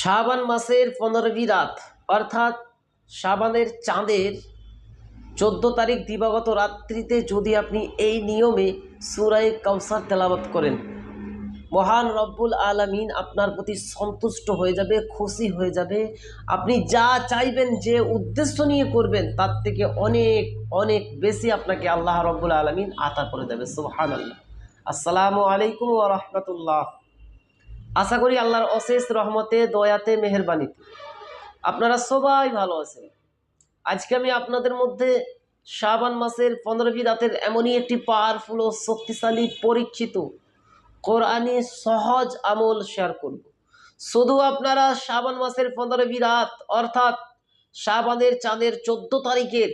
শাবান মাসের পনেরোই রাত, অর্থাৎ শাবানের চাঁদের চোদ্দ তারিখ দিবাগত রাত্রিতে যদি আপনি এই নিয়মে সুরাই কাউসার তেলাবত করেন, মহান রব্বুল আলমিন আপনার প্রতি সন্তুষ্ট হয়ে যাবে, খুশি হয়ে যাবে। আপনি যা চাইবেন, যে উদ্দেশ্য নিয়ে করবেন, তার থেকে অনেক অনেক বেশি আপনাকে আল্লাহ রব্বুল আলমিন আতা করে দেবে সুহান আল্লাহ আসসালামু আলাইকুম ও রহমতুল্লাহ। আশা করি আল্লাহর অশেষ রহমতে, দয়াতে, মেহরবানিতে। আপনারা সবাই ভালো আছেন। আজকে আমি আপনাদের মধ্যে শাবান মাসের পনেরোই রাতের এমনই একটি পাওয়ারফুল ও শক্তিশালী, পরীক্ষিত, কোরআনি সহজ আমল শেয়ার করব। শুধু আপনারা শাবান মাসের পনেরোই রাত, অর্থাৎ শাবানের চাঁদের চোদ্দ তারিখের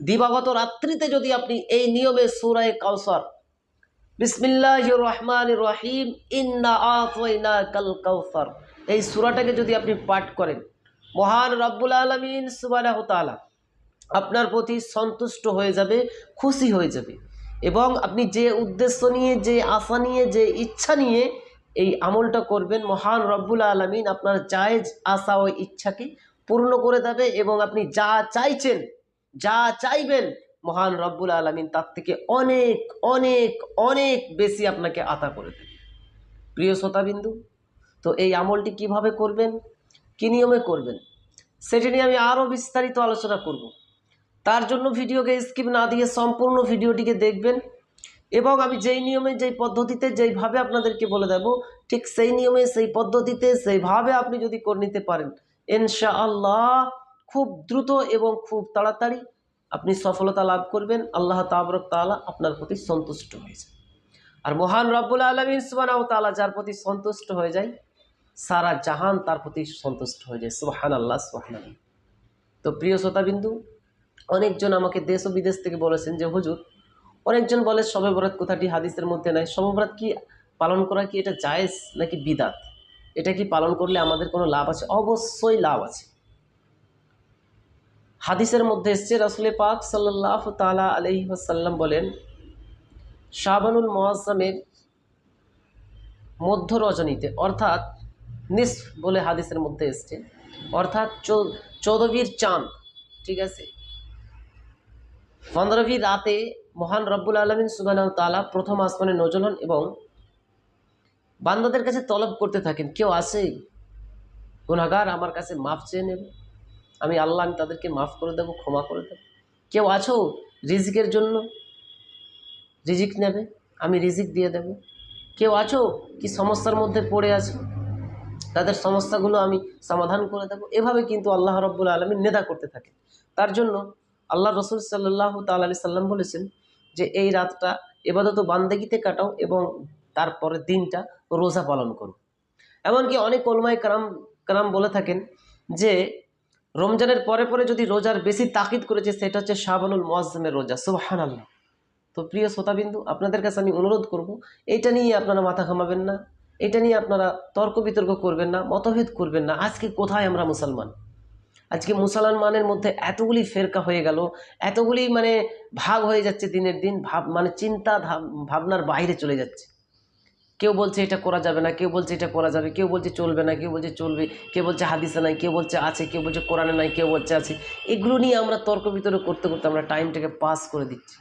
দিবাগত রাত্রিতে যদি আপনি এই নিয়মে সুরায় কাউসার বিসমিল্লাহ রহমান রহিম ইন্না আতওয়াইনা কাল কাউসার। এই সুরাটাকে যদি আপনি পাঠ করেন, মহান রব্বুল আলমিন সুবাহ তালা আপনার প্রতি সন্তুষ্ট হয়ে যাবে, খুশি হয়ে যাবে। এবং আপনি যে উদ্দেশ্য নিয়ে, যে আশা নিয়ে, যে ইচ্ছা নিয়ে এই আমলটা করবেন, মহান রব্বুল আলমিন আপনার জায়েজ আশা ও ইচ্ছাকে পূর্ণ করে দেবে এবং আপনি যা চাইছেন, যা চাইবেন মহান রব্বুল আলমিন তার থেকে অনেক অনেক অনেক বেশি আপনাকে আতা করে দেবে। প্রিয় শ্রোতাবিন্দু, তো এই আমলটি কীভাবে করবেন? কী নিয়মে করবেন? সেটি নিয়ে আমি আরও বিস্তারিত আলোচনা করব। তার জন্য ভিডিওকে স্কিপ না দিয়ে সম্পূর্ণ ভিডিওটিকে দেখবেন এবং আমি যেই নিয়মে, যেই পদ্ধতিতে, যেইভাবে আপনাদেরকে বলে দেব, ঠিক সেই নিয়মে, সেই পদ্ধতিতে, সেইভাবে আপনি যদি করে নিতে পারেন, ইনশাআল্লাহ খুব দ্রুত এবং খুব তাড়াতাড়ি আপনি সফলতা লাভ করবেন, আল্লাহ তাবরক তাআলা আপনার প্রতি সন্তুষ্ট হয়ে যায়। আর মহান রব্বুল আলমিন সুবানাও তালা যার প্রতি সন্তুষ্ট হয়ে যায়, সারা জাহান তার প্রতি সন্তুষ্ট হয়ে যায়। সুবাহান আল্লাহ সুবাহান তো প্রিয় শ্রোতাবিন্দু, অনেকজন আমাকে দেশ ও বিদেশ থেকে বলেছেন যে, হুজুর, অনেকজন বলে শবে বরাত কথাটি হাদিসের মধ্যে নাই। শবে কি পালন করা কি এটা জায়েজ নাকি বিদাত? এটা কি পালন করলে আমাদের কোনো লাভ আছে? অবশ্যই লাভ আছে। হাদিসের মধ্যে এসছে, রসুল পাক সাল্লাহ তালা আলহিহাসাল্লাম বলেন, শাবানুল মোয়াজ্জামের মধ্য রজনীতে, অর্থাৎ নিস বলে হাদিসের মধ্যে এসছে, অর্থাৎ চৌদবীর চাঁদ, ঠিক আছে? পনেরোবী রাতে মহান রব্বুল আলমিন সুবাহ তালা প্রথম আসমানে নজল হন এবং বান্দাদের কাছে তলব করতে থাকেন, কেউ আসে গুণাগার আমার কাছে মাফ চেয়ে নেবে। আমি আল্লাহ আমি তাদেরকে মাফ করে দেবো, ক্ষমা করে দেবো। কেউ আছো রিজিকের জন্য? রিজিক নেবে, আমি রিজিক দিয়ে দেব। কেউ আছো কি সমস্যার মধ্যে পড়ে আছো? তাদের সমস্যাগুলো আমি সমাধান করে দেবো। এভাবে কিন্তু আল্লাহ রব্বুল আলমী নেদা করতে থাকে। তার জন্য আল্লাহ রসুল সাল্লাহ তালি সাল্লাম বলেছেন যে, এই রাতটা এবাদত বান্দেগিতে কাটাও এবং তারপরে দিনটা রোজা পালন করো। এমনকি অনেক ওলমাই কারাম কারাম বলে থাকেন যে রমজানের পরে পরে যদি রোজার বেশি তাকিদ করেছে, সেটা হচ্ছে শাহবানুল মোয়াজ্জমের রোজা। সুবাহান আল্লাহ তো প্রিয় শ্রোতাবিন্দু, আপনাদের কাছে আমি অনুরোধ করব, এটা নিয়ে আপনারা মাথা ঘামাবেন না, এটা নিয়ে আপনারা তর্ক বিতর্ক করবেন না, মতভেদ করবেন না, আজকে কোথায় আমরা মুসলমান? আজকে মুসলমানের মধ্যে এতগুলি ফেরকা হয়ে গেল, এতগুলি মানে ভাগ হয়ে যাচ্ছে দিনের দিন, ভাব মানে চিন্তা ভাবনার বাইরে চলে যাচ্ছে। কেউ বলছে এটা করা যাবে না, কেউ বলছে এটা করা যাবে, কেউ বলছে চলবে না, কেউ বলছে চলবে, কেউ বলছে হাদিসে নাই, কেউ বলছে আছে, কেউ বলছে কোরআনে নাই, কেউ বলছে আছে। এগুলো নিয়ে আমরা তর্ক বিতর্ক করতে করতে আমরা টাইমটাকে পাস করে দিচ্ছি।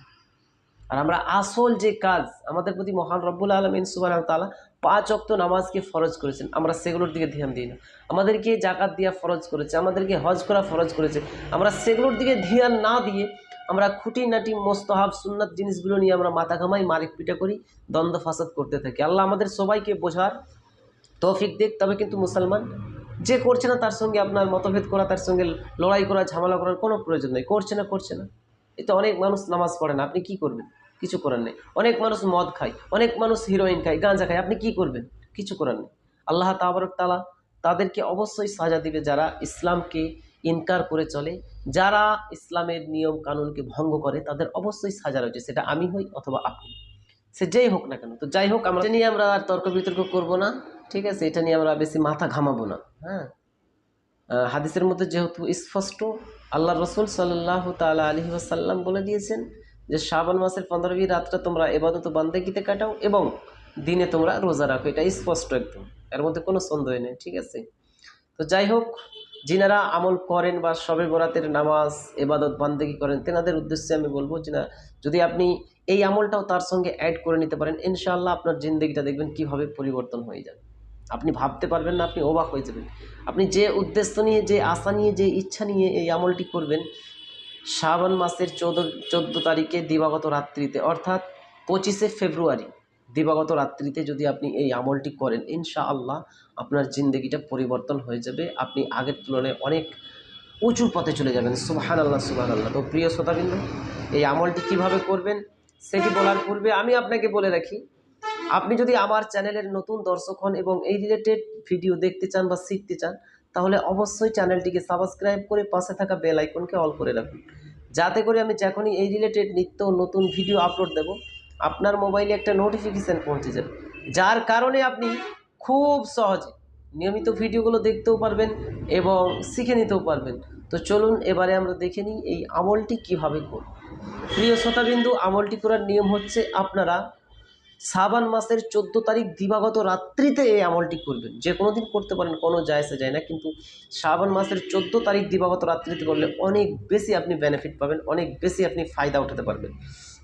আর আমরা আসল যে কাজ, আমাদের প্রতি মহান রব্বুল আলমিন সুবাহ তালা পাঁচ অক্ত নামাজকে ফরজ করেছেন, আমরা সেগুলোর দিকে ধ্যান দিই না। আমাদেরকে জাকাত দেওয়া ফরজ করেছে, আমাদেরকে হজ করা ফরজ করেছে, আমরা সেগুলোর দিকে ধ্যান না দিয়ে আমরা খুঁটিনাটি মোস্তহাব সুন্নাত জিনিসগুলো নিয়ে আমরা মাথা ঘামাই মারিক পিটা করি, দ্বন্দ্ব ফাসাদ করতে থাকি। আল্লাহ আমাদের সবাইকে বোঝার তৌফিক দেখ তবে কিন্তু মুসলমান যে করছে না তার সঙ্গে আপনার মতভেদ করা, তার সঙ্গে লড়াই করা, ঝামেলা করার কোনো প্রয়োজন নেই। করছে না করছে না। এতে অনেক মানুষ নামাজ পড়ে না, আপনি কি করবেন? কিছু করার নেই। অনেক মানুষ মদ খায়, অনেক মানুষ হিরোইন খায়, গাঁজা খায়, আপনি কি করবেন? কিছু করার নেই। আল্লাহ তাবারক তালা তাদেরকে অবশ্যই সাজা দিবে যারা ইসলামকে ইনকার করে চলে। যারা ইসলামের নিয়ম কানুনকে ভঙ্গ করে, তাদের অবশ্যই সাজা রয়েছে, সেটা আমি হই অথবা আপনি। সে যেই হোক না কেন। তো যাই হোক, আমরা নিয়ে আমরা আর তর্ক বিতর্ক করব না, ঠিক আছে? এটা নিয়ে আমরা বেশি মাথা ঘামাবো না হ্যাঁ? হাদিসের মধ্যে যেহেতু স্পষ্ট আল্লাহ রসুল সাল্লাহ তালা আলহি আসাল্লাম বলে দিয়েছেন যে শ্রাবণ মাসের পনেরোই রাতটা তোমরা এবাদত বান্দেগিতে কাটাও এবং দিনে তোমরা রোজা রাখো। এটা স্পষ্ট একদম। এর মধ্যে কোনো সন্দেহ নেই, ঠিক আছে? তো যাই হোক যিনারা আমল করেন বা সবে বরাতের নামাজ, এবাদত, বান্দেগি করেন, তেনাদের উদ্দেশ্যে আমি বলব যিনা যদি আপনি এই আমলটাও তার সঙ্গে অ্যাড করে নিতে পারেন, ইনশাআল্লাহ আপনার জিন্দগিটা দেখবেন কীভাবে পরিবর্তন হয়ে যাবে। আপনি ভাবতে পারবেন না, আপনি অবাক হয়ে যাবেন। আপনি যে উদ্দেশ্য নিয়ে, যে আশা নিয়ে, যে ইচ্ছা নিয়ে এই আমলটি করবেন শ্রাবণ মাসের চৌদ্দ, চোদ্দ তারিখে দিবাগত রাত্রিতে, অর্থাৎ পঁচিশে ফেব্রুয়ারি দিবাগত রাত্রিতে যদি আপনি এই আমলটি করেন, ইনশাআল্লাহ আপনার জিন্দগিটা পরিবর্তন হয়ে যাবে। আপনি আগের তুলনায় অনেক উঁচু পথে চলে যাবেন। সুবাহান আল্লাহ সুবাহান আল্লাহ তো প্রিয় শ্রোতাবিন্দু, এই আমলটি কীভাবে করবেন সেটি বলার পূর্বে আমি আপনাকে বলে রাখি, আপনি যদি আমার চ্যানেলের নতুন দর্শক হন এবং এই রিলেটেড ভিডিও দেখতে চান বা শিখতে চান, তাহলে অবশ্যই চ্যানেলটিকে সাবস্ক্রাইব করে পাশে থাকা বেল আইকনকে অল করে রাখুন। যাতে করে আমি যখনই এই রিলেটেড নিত্য নতুন ভিডিও আপলোড দেব আপনার মোবাইলে একটা নোটিফিকেশান পৌঁছে যাবে। যার কারণে আপনি খুব সহজে নিয়মিত ভিডিওগুলো দেখতেও পারবেন এবং শিখে নিতেও পারবেন। তো চলুন এবারে আমরা দেখে নিই এই আমলটি কীভাবে করব। প্রিয় শ্রোতাবিন্দু, আমলটি করার নিয়ম হচ্ছে আপনারা শ্রাবণ মাসের চোদ্দ তারিখ দিবাগত রাত্রিতে এই আমলটি করবেন। যে কোনো দিন করতে পারেন, কোনো জায়সে যায় না। কিন্তু শ্রাবণ মাসের চোদ্দ তারিখ দিবাগত রাত্রিতে করলে অনেক বেশি আপনি বেনিফিট পাবেন, অনেক বেশি আপনি ফায়দা উঠাতে পারবেন।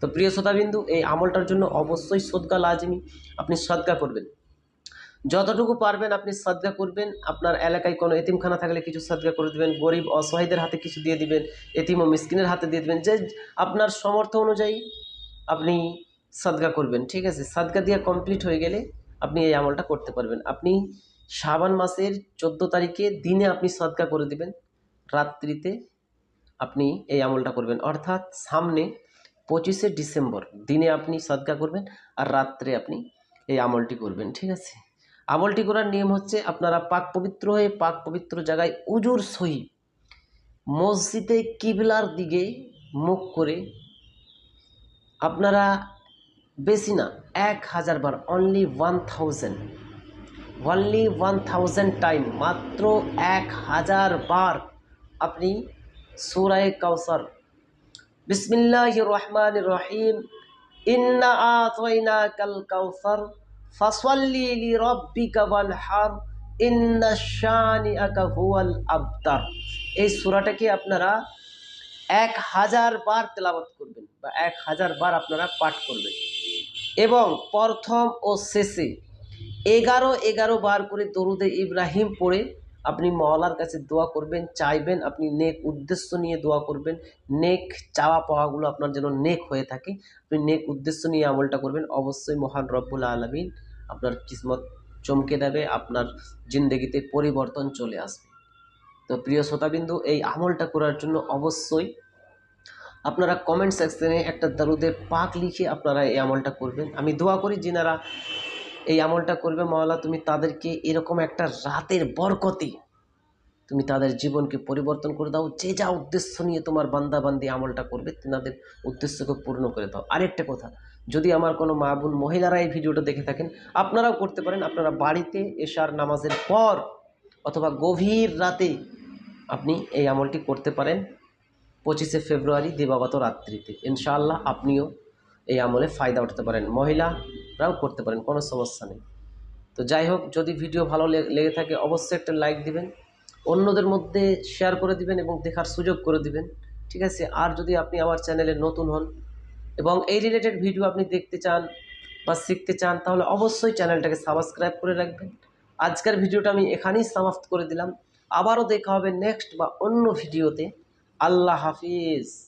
তো প্রিয় শ্রোতাবিন্দু, এই আমলটার জন্য অবশ্যই সদকা লাজমি, আপনি সদকা করবেন। যতটুকু পারবেন আপনি সদকা করবেন, আপনার এলাকায় কোনো এতিমখানা থাকলে কিছু সদকা করে দেবেন, গরিব অসহায়দের হাতে কিছু দিয়ে দিবেন, এতিম ও মিসকিনের হাতে দিয়ে দেবেন, যে আপনার সমর্থ অনুযায়ী আপনি সদকা করবেন, ঠিক আছে? সদকা দিয়ে কমপ্লিট হয়ে গেলে আপনি এই আমলটা করতে পারবেন। আপনি শ্রাবণ মাসের চোদ্দ তারিখে দিনে আপনি সদকা করে দিবেন, রাত্রিতে আপনি এই আমলটা করবেন। অর্থাৎ সামনে পঁচিশে ডিসেম্বর দিনে আপনি সদকা করবেন আর রাত্রে আপনি এই আমলটি করবেন, ঠিক আছে? আমলটি করার নিয়ম হচ্ছে আপনারা পাক পবিত্র হয়ে পাক পবিত্র জায়গায় উজুর সহি মসজিদে কিবলার দিকে মুখ করে আপনারা বেশি না, এক হাজার বার only one thousand only one thousand time মাত্র এক হাজার বার আপনি সুরায় কাউসার বিসমিল্লাহ রহমান রহিম ইন্না আতয়না কাল কাউসার, ফাসওয়াল্লি লি রব্বিকা ওয়ানহার, ইন্না শানিআকা হুয়াল আবতার। এই সূরাটাকে আপনারা এক হাজার বার তেলাওয়াত করবেন বা এক হাজার বার আপনারা পাঠ করবেন। এবং প্রথম ও শেষে এগারো এগারো বার করে দরুদে ইব্রাহিম পড়ে আপনি মওলার কাছে দোয়া করবেন, চাইবেন আপনি নেক উদ্দেশ্য নিয়ে দোয়া করবেন, নেক চাওয়া পাওয়াগুলো আপনার যেন নেক হয়ে থাকে, আপনি নেক উদ্দেশ্য নিয়ে আমলটা করবেন, অবশ্যই মহান রব্বুল আলমিন আপনার কিসমত চমকে দেবে, আপনার জিন্দগিতে পরিবর্তন চলে আসবে। তো প্রিয় শ্রোতাবিন্দু, এই আমলটা করার জন্য অবশ্যই আপনারা কমেন্ট সেকশনে একটা দারুদের পাক লিখে আপনারা এই আমলটা করবেন। আমি দোয়া করি যিনারা এই আমলটা করবে মহলা তুমি তাদেরকে এরকম একটা রাতের বরকতি তুমি তাদের জীবনকে পরিবর্তন করে দাও, যে যা উদ্দেশ্য নিয়ে তোমার বান্দাবান্দি আমলটা করবে তেনাদের উদ্দেশ্যকে পূর্ণ করে দাও। আরেকটা কথা, যদি আমার কোনো মা বোন মহিলারা এই ভিডিওটা দেখে থাকেন, আপনারাও করতে পারেন, আপনারা বাড়িতে এশার নামাজের পর অথবা গভীর রাতে আপনি এই আমলটি করতে পারেন। পঁচিশে ফেব্রুয়ারি দিবাগত রাত্রিতে। ইনশাআল্লাহ আপনিও এই আমলে ফায়দা উঠতে পারেন। মহিলারাও করতে পারেন, কোনো সমস্যা নেই। তো যাই হোক, যদি ভিডিও ভালো লেগে থাকে, অবশ্যই একটা লাইক দিবেন, অন্যদের মধ্যে শেয়ার করে দিবেন এবং দেখার সুযোগ করে দিবেন, ঠিক আছে? আর যদি আপনি আমার চ্যানেলে নতুন হন এবং এই রিলেটেড ভিডিও আপনি দেখতে চান বা শিখতে চান, তাহলে অবশ্যই চ্যানেলটাকে সাবস্ক্রাইব করে রাখবেন। আজকের ভিডিওটা আমি এখানেই সমাপ্ত করে দিলাম। আবারও দেখা হবে নেক্সট বা অন্য ভিডিওতে। আল্লাহ হাফিজ।